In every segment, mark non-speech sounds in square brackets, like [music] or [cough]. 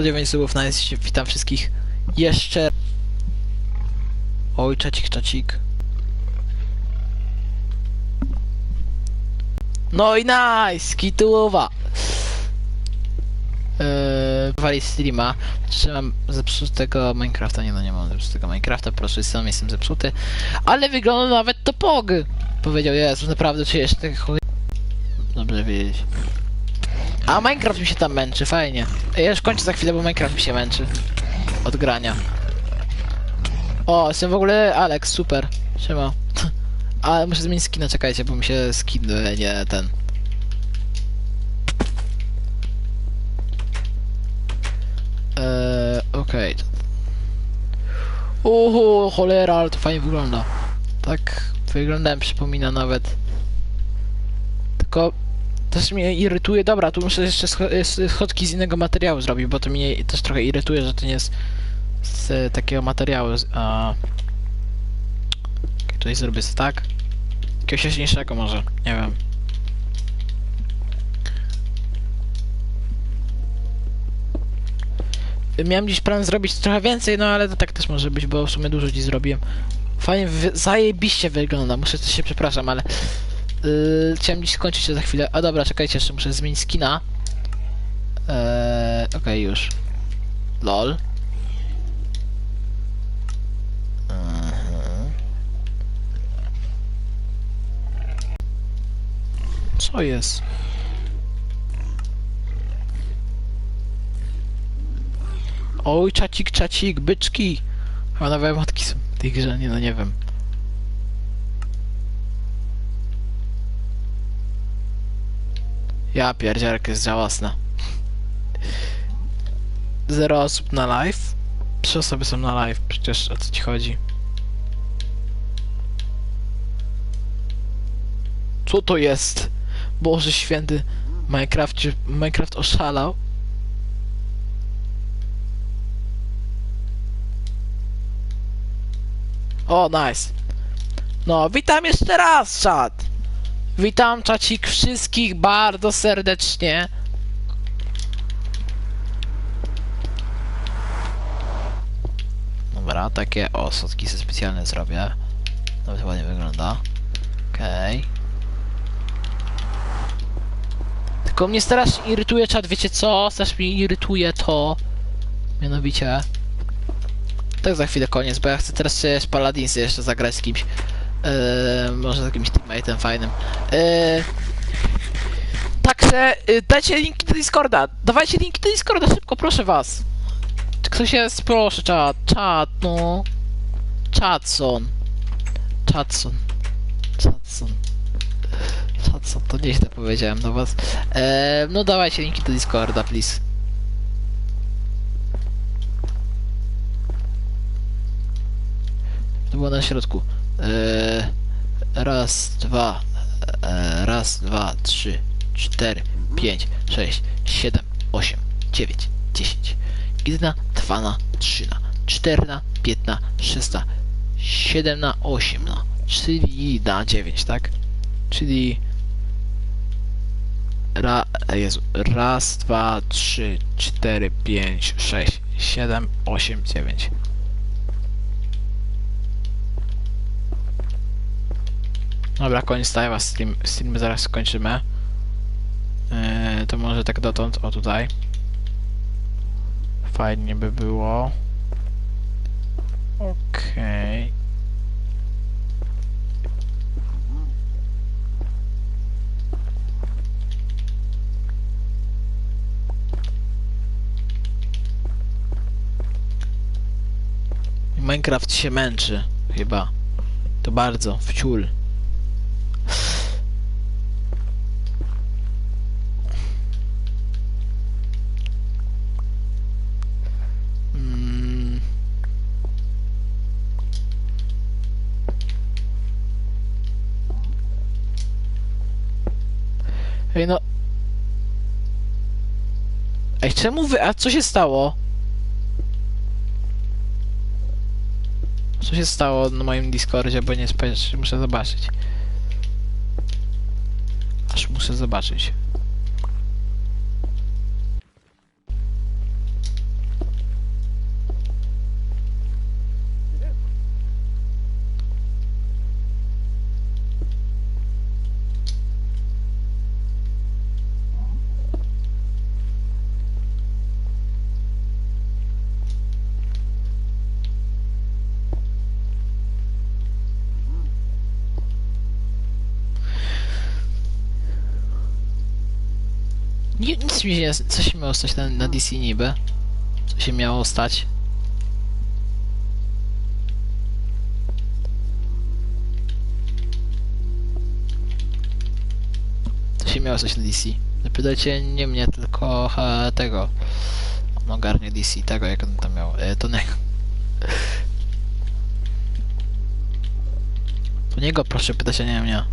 109 subów, na jest, witam wszystkich jeszcze. Oj, czacik, czacik. No i nice, kituwa. Eee, wali streama. Trzymam zepsutego Minecrafta. Nie no, nie mam zepsutego Minecrafta, po prostu sam jestem zepsuty. Ale wygląda nawet to pog. Powiedział Jezus, naprawdę czujesz tak chuj. Dobrze wiedzieć. A Minecraft mi się tam męczy, fajnie. Ja już kończę za chwilę, bo Minecraft mi się męczy. Od grania. O, jestem w ogóle Alex, super. Siema. [laughs] Ale muszę zmienić skina, czekajcie, bo mi się skin, e, nie ten. Eee, okej. Uhu, cholera, ale to fajnie wygląda. Tak wyglądałem, przypomina nawet. Tylko też mnie irytuje. Dobra, tu muszę jeszcze schodki z innego materiału zrobić, bo to mnie też trochę irytuje, że to nie jest z takiego materiału. A... Tutaj zrobię tak. Jakiegoś jaśniejszego może, nie wiem. Miałem dziś plan zrobić trochę więcej, no ale to tak też może być, bo w sumie dużo dziś zrobiłem. Fajnie, zajebiście wygląda, muszę się przepraszam, ale yy, chciałem dziś skończyć to za chwilę. A dobra, czekajcie, jeszcze muszę zmienić skina. Eee, okej, już. LOL. Mhm. Co jest? Oj, czacik, czacik, byczki. Chyba nowe emotki są w tej grze, nie no nie wiem. Ja pierdzielkę jest żałosna. Zero osób na live. Trzy osoby są na live, przecież o co ci chodzi? Co to jest? Boże święty. Minecraft, Minecraft oszalał. O, nice. No, witam jeszcze raz, czat. Witam czacik wszystkich bardzo serdecznie. Dobra, takie osotki sobie specjalne zrobię. Nawet ładnie wygląda. Okej. Tylko mnie strasznie irytuje czat, wiecie co? Strasznie mnie irytuje to. Mianowicie. Tak za chwilę koniec, bo ja chcę teraz z Paladinsy jeszcze zagrać z kimś. Eee, może z jakimś teammate'em fajnym. Eee, także y, dajcie linki do Discorda. Dawajcie linki do Discorda szybko, proszę was. Czy ktoś jest? Proszę, czat, czat, no. Chatson. Chatson. Chatson. Chatson, to nieźle powiedziałem do was. Eee, no dawajcie linki do Discorda, please. To było na środku. Eee, raz, dwa, eee, raz, dwa, trzy, cztery, pięć, sześć, siedem, osiem, dziewięć, dziesięć. Jedna, dwa na, trzy na, cztery na, piętna, szesna, siedem na, osiem na, czyli na dziewięć, tak? Czyli ra, Jezu, raz, dwa, trzy, cztery, pięć, sześć, siedem, osiem, dziewięć. Dobra, koniec live'a, stream, stream zaraz skończymy. Yy, to może tak dotąd, o tutaj. Fajnie by było. Okej. Minecraft się męczy, chyba. To bardzo, wciul. Czemu wy... A co się stało? Co się stało na moim Discordzie, bo nie spojrzę, muszę zobaczyć. Aż muszę zobaczyć. Coś mi się, co się miało stać na, na DC niby? Co się miało stać? Co się miało stać na DC? Zapytajcie nie mnie, tylko e, tego. On ogarnie DC, tego jak on tam miał. E, to nie. To niego proszę pytać, a nie mnie.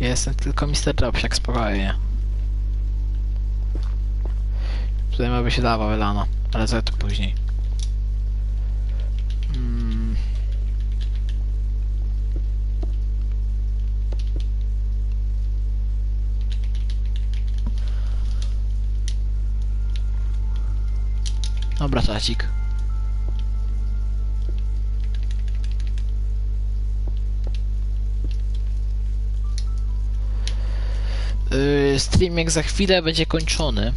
Ja jestem tylko Mr. Jobsiak, spokojnie. Tutaj by się dawa wylana, ale za to później. Mm. Dobra, czacik. Yy, streaming za chwilę będzie kończony.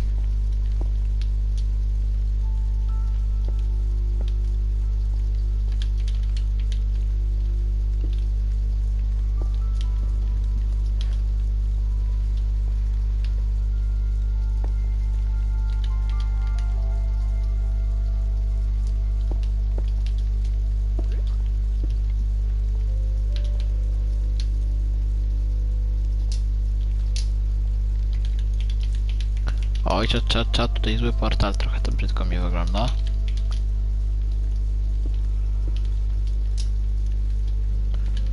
Oj, czat, czat, czat, tutaj zły portal, trochę to brzydko mi wygląda.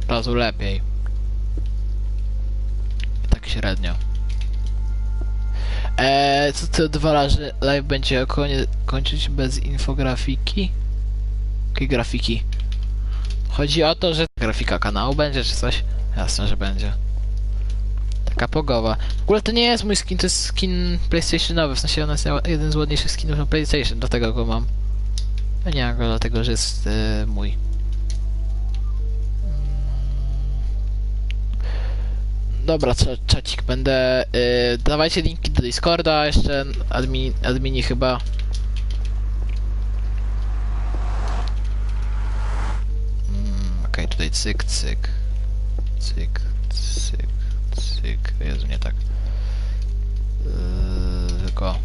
Razu lepiej. Tak średnio. Eee, co to dwa razy live będzie konie, kończyć bez infografiki? Jakiej grafiki? Chodzi o to, że grafika kanału będzie czy coś? Jasne, że będzie. Taka pogowa. W ogóle to nie jest mój skin, to jest skin PlayStationowy, w sensie on jest jeden z ładniejszych skinów na PlayStation, dlatego go mam. A nie mam go dlatego, że jest e, mój. Mm. Dobra, cza- czacik, będę... E, dawajcie linki do Discorda, jeszcze admin, admini chyba. Mm, Okej, tutaj cyk, cyk. Cyk, cyk, cyk. Jezu, nie tak. Yy, tylko...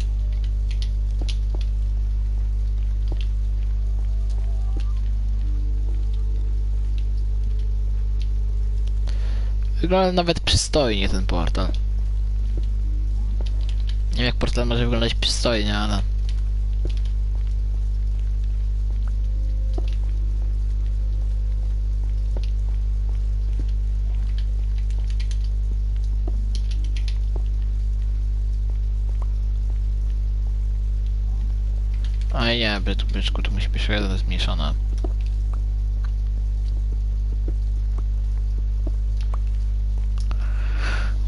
Wygląda nawet przystojnie ten portal. Nie wiem jak portal może wyglądać przystojnie, ale... nie, byczku, byczku, to musi być jeden zmniejszone.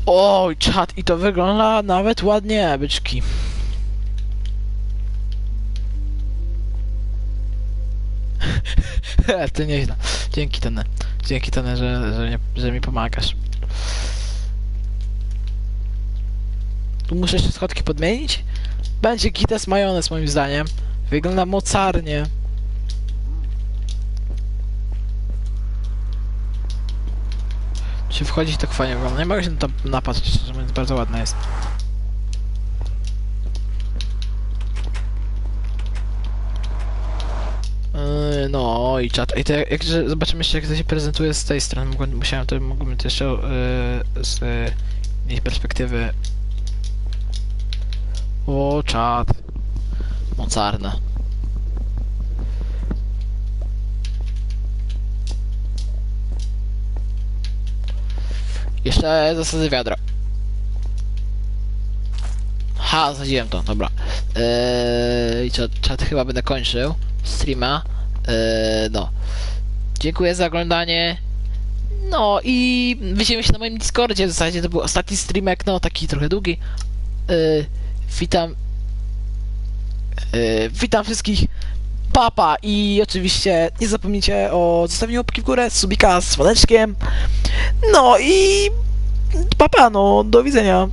Oj, czat, i to wygląda nawet ładnie, byczki. [laughs] to nieźle. Dzięki Tene. Dzięki Tene, że, że, nie, że mi pomagasz. Tu muszę jeszcze schodki podmienić? Będzie gites majonez moim zdaniem. Wygląda mocarnie. Czy wchodzić tak fajnie wygląda? Nie mogę się to napatrzeć, szczerze mówiąc, bardzo ładna jest. Yy, No i czat. I to jak, jak zobaczymy jeszcze jak to się prezentuje z tej strony. Musiałem to, mógłbym to jeszcze yy, z yy, mieć perspektywy. O czat. Mocarne. Jeszcze zasady wiadra. Ha, zasadziłem to, dobra. Eee, czat, czat chyba będę kończył streama. Eee, no. Dziękuję za oglądanie. No i widzimy się na moim Discordzie. W zasadzie to był ostatni streamek, no taki trochę długi. Eee, witam. Eee, witam wszystkich. Papa i oczywiście nie zapomnijcie o zostawieniu łapki w górę, subika z dzwoneczkiem. No i papa, no do widzenia.